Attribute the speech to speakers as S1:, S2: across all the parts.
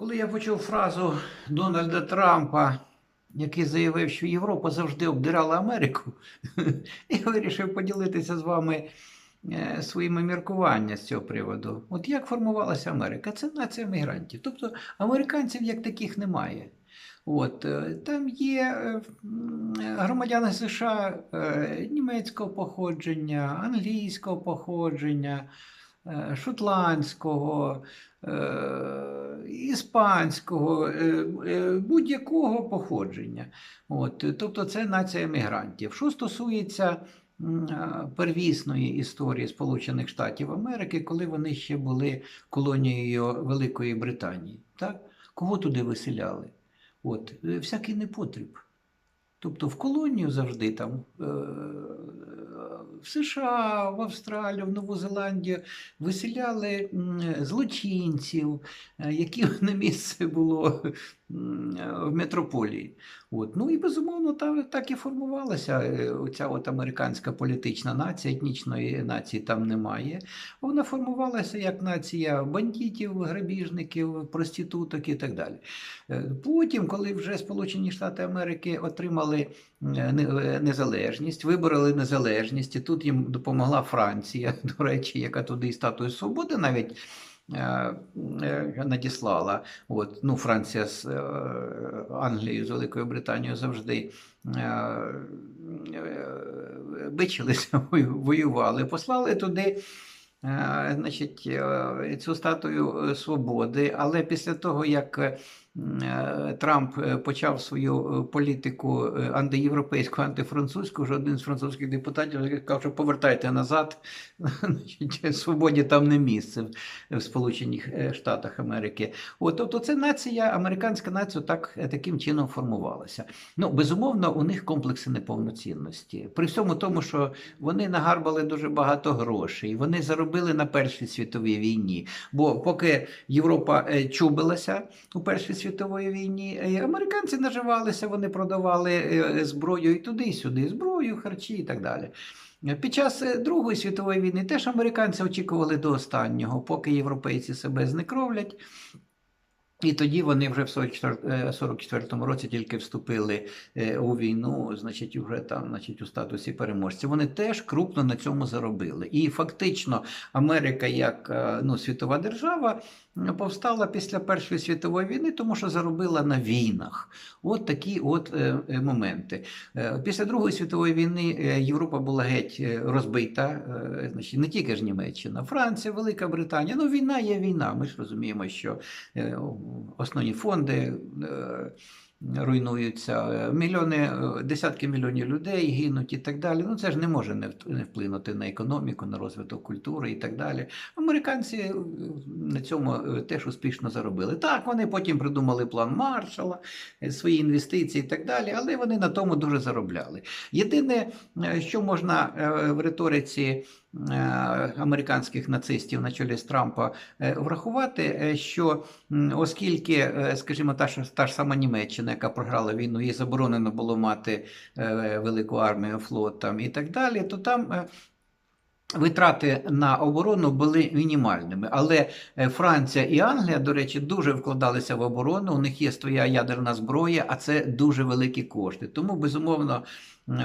S1: Коли я почув фразу Дональда Трампа, який заявив, що Європа завжди обдирала Америку, я вирішив поділитися з вами е, своїми міркуваннями з цього приводу. От як формувалася Америка? Це нація мігрантів. Тобто американців як таких немає. От, е, там є е, громадяни США німецького походження, англійського походження, шотландського, е, іспанського, е, е, будь-якого походження. От, е, тобто це нація мігрантів. Що стосується первісної історії Сполучених Штатів Америки, коли вони ще були колонією Великої Британії, так? кого туди виселяли? От, е, всякий непотріб. Тобто в колонію завжди там е, в США, в Австралію, в Нову Зеландію виселяли злочинців, е, які на місце було в метрополії. От. Ну і безумовно та, так і формувалася е, оця от американська політична нація, етнічної нації там немає. Вона формувалася як нація бандитів, грабіжників, проституток і так далі. Е, Потім, коли вже Сполучені Штати Америки отримали е, не- незалежність, вибороли незалежність, і тут їм допомогла Франція, до речі, яка туди і статую свободи навіть. Е, Надіслала, от ну Франція з е, Англією, з Великою Британією завжди е, бичилися, воювали, послали туди значить, цю статую свободи. Але після того, як Трамп е, почав свою е, політику е, антиєвропейську, антифранцузьку, вже один з французьких депутатів сказав, що повертайте назад, свободі там не місце в- Сполучених е, Штатах Америки. От, тобто це нація, американська нація так, е, таким чином формувалася. Ну, безумовно, у них комплекси неповноцінності. При всьому тому, що вони нагарбали дуже багато грошей, вони заробили на Першій світовій війні. Бо поки Європа е, чубилася у Першій світовій війні, е, американці наживалися, вони продавали е, зброю і туди, і сюди, зброю, харчі і так далі. Е, Під час е, Другої світової війни теж американці очікували до останнього, поки європейці себе знекровлять. І тоді вони вже в 44-му році тільки вступили е, у війну, значить, вже там, значить, у статусі переможців. Вони теж крупно на цьому заробили. І фактично Америка, як е, ну, світова держава, повстала після Першої світової війни, тому що заробила на війнах. От такі от е, е, моменти. Е, Після Другої світової війни е, Європа була геть е, розбита, е, значить, не тільки ж Німеччина, Франція, Велика Британія. Ну, війна є війна. Ми ж розуміємо, що е, основні фонди. Руйнуються мільйони, е, десятки мільйонів людей гинуть і так далі. Ну це ж не може не вплинути на економіку, на розвиток культури і так далі. Американці е, на цьому е, теж успішно заробили. Так, вони потім придумали план Маршала, свої інвестиції і так далі, але вони на тому дуже заробляли. Єдине, що можна в риториці американських нацистів на чолі з Трампа врахувати, що оскільки, скажімо, та ж, та ж сама Німеччина, яка програла війну, їй заборонено було мати е, велику армію, флот там і так далі, то там. Витрати на оборону були мінімальними, але е, Франція і Англія, до речі, дуже вкладалися в оборону. У них є своя ядерна зброя, а це дуже великі кошти. Тому безумовно,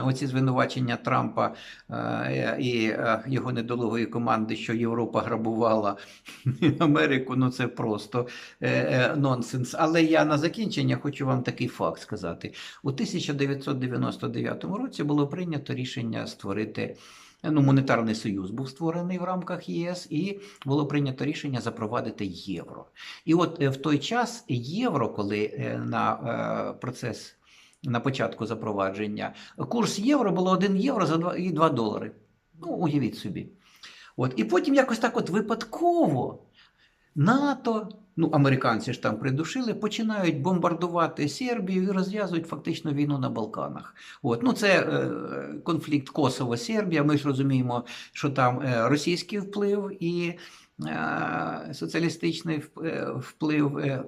S1: оці звинувачення Трампа е, і е, його недолугої команди, що Європа грабувала Америку, ну це просто нонсенс. Але я на закінчення хочу вам такий факт сказати: у 1999 році було прийнято рішення створити. Ну, монетарний союз був створений в рамках ЄС, і було прийнято рішення запровадити євро. І от е, в той час євро, коли е, на е, процес на початку запровадження, курс євро було 1 євро за 2, і 2 долари. Ну, уявіть собі. От. І потім якось так от випадково НАТО, ну, американці ж там придушили, починають бомбардувати Сербію і розв'язують фактично війну на Балканах. От. Ну, це е, конфлікт Косово-Сербія. Ми ж розуміємо, що там е, російський вплив і е, соціалістичний е, вплив. Е,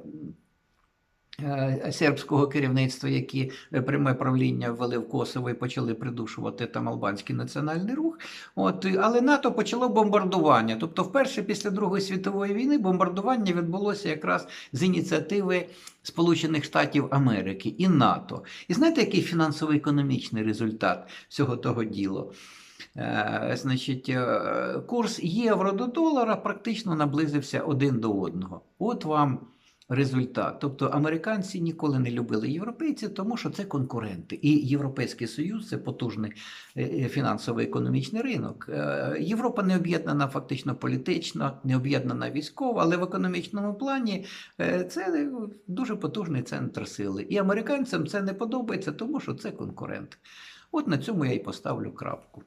S1: сербського керівництва, які е, пряме правління ввели в Косово і почали придушувати там албанський національний рух. От, але НАТО почало бомбардування. Тобто, вперше після Другої світової війни бомбардування відбулося якраз з ініціативи Сполучених Штатів Америки і НАТО. І знаєте, який фінансово-економічний результат всього того діла? Е, Значить, е, курс євро до долара практично наблизився один до одного. От вам результат. Тобто американці ніколи не любили європейців, тому що це конкуренти. І Європейський Союз це потужний е, е, фінансово-економічний ринок. Е, Європа не об'єднана фактично політично, не об'єднана військово, але в економічному плані це дуже потужний центр сили. І американцям це не подобається, тому що це конкурент. От на цьому я і поставлю крапку.